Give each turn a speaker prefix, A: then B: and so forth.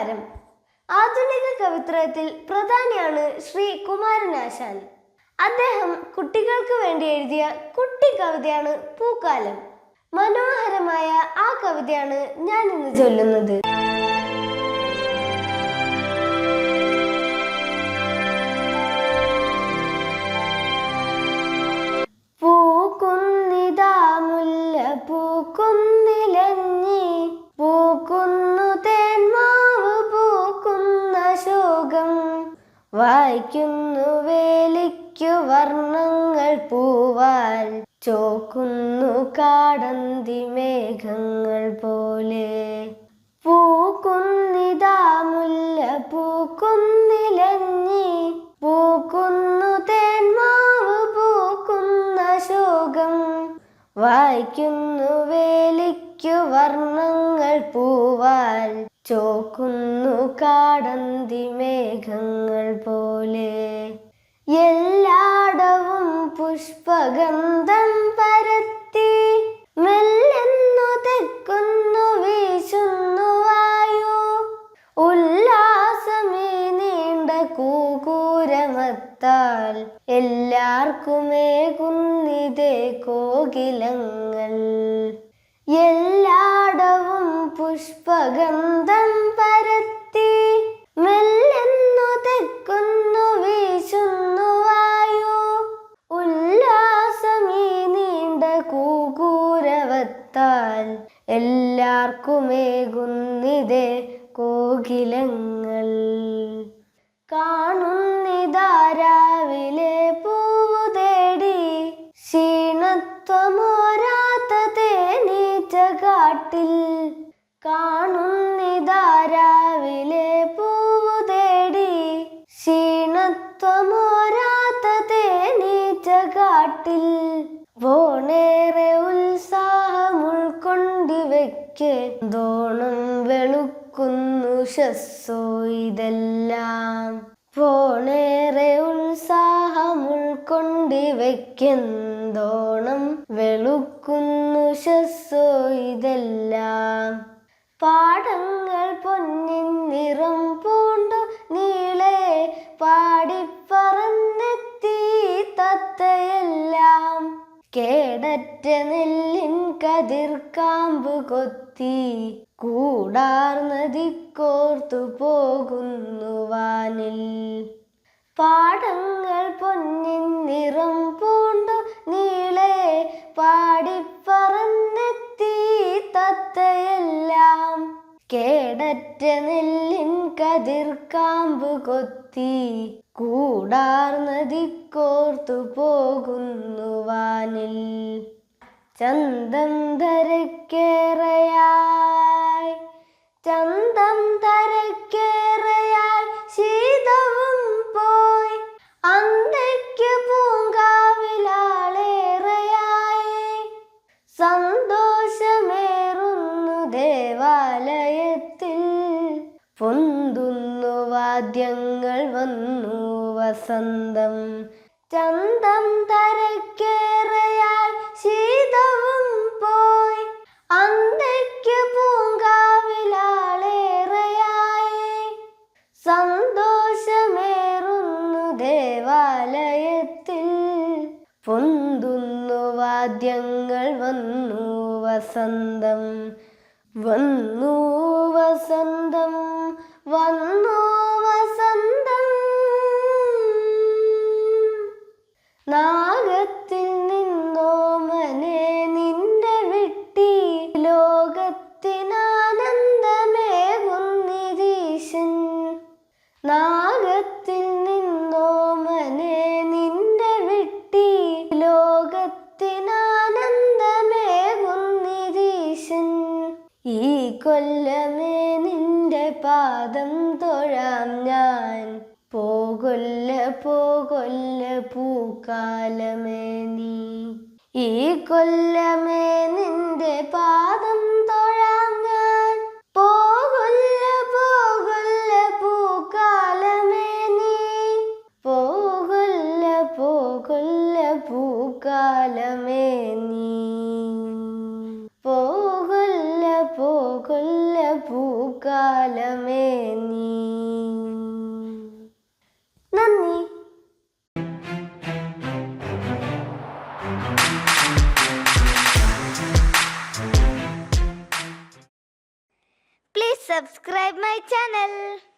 A: പൂക്കാലം ആധുനിക കവിത്രയത്തിൽ പ്രധാനിയാണ് ശ്രീ കുമാരനാശാൻ. അദ്ദേഹം കുട്ടികൾക്ക് വേണ്ടി എഴുതിയ കുട്ടി കവിതയാണ് പൂക്കാലം. മനോഹരമായ ആ കവിതയാണ് ഞാൻ ഇന്ന് ചൊല്ലുന്നത്. ചോക്കുന്നു കാടന്തി മേഘങ്ങൾ പോലെ. പൂക്കുന്നിതാ മുല്ല പൂക്കുന്നിലഞ്ഞി. പൂക്കുന്നു തേന്മാവ് പൂക്കുന്ന ശോകം. വായിക്കുന്നു വേലിക്കു വർണങ്ങൾ പൂവാൽ. ചോക്കുന്നു കാടന്തി മേഘങ്ങൾ പോലെ. എല്ലാടവും പുഷ്പഗന്ധം പരത്തി മെല്ലെന്നു തെക്കുന്നു വീശുന്നു വായു. ഉല്ലാസമേ നീണ്ട കൂകൂരമത്താൽ എല്ലാവർക്കുമേകുന്നിതേ കോകിലങ്ങൾ. എല്ലാടവും പുഷ്പഗന്ധം പരത്തി എല്ലാവർക്കുമേകുന്നിതേ കോകിലങ്ങൾ. കാണുന്നിതാരാവിലെ പൂവു വെളുക്കുന്നു ശസ്സോ ഇതെല്ലാം. പോണേറെ ഉത്സാഹം ഉൾക്കൊണ്ടിവയ്ക്കെന്തോണം വെളുക്കുന്നു ശസ്സോ ഇതെല്ലാം. പാടങ്ങൾ പൊന്നിൻ നിറം പൂണ്ടു നീളെ പാടിപ്പറന്നെത്തി തത്തയെല്ലാം. കേടറ്റ നെല്ലിൻ കതിർക്കാമ്പ് കൊത്തി കൂടാർന്നതിക്കോർത്തു പോകുന്നു വാനിൽ. പാടങ്ങൾ പൊന്നിൻ നിറം പൂണ്ടു നീളെ പാടിപ്പറന്നെത്തി തത്തയെല്ലാം. കേടറ്റ നെല്ലിൻ കതിർ കതിർക്കാമ്പ് കൊത്തി കൂടാർന്നതിക്കോർത്തു പോകുന്നു വാനിൽ. ചന്തം ധരക്കേറയായി വാദ്യങ്ങൾ വന്നു വസന്തം. ചന്തം തരക്കേറയായി ശീതവും പോയി. അന്തയ്ക്ക് പൂങ്കാവിലാളേറെയായി. സന്തോഷമേറുന്നു ദേവാലയത്തിൽ. പൊന്തുന്നു വാദ്യങ്ങൾ വന്നു വസന്തം. വന്നു വസന്തം വന്നു കൊല്ലമേ നിന്റെ പാദം തൊഴാം ഞാൻ. പോകൊല്ല പോകൊല്ല പൂക്കാലമേ നീ. ഈ കൊല്ലമേ നിന്റെ പാദം പൂക്കാലമേ നീ നന്ദി
B: Please subscribe my channel.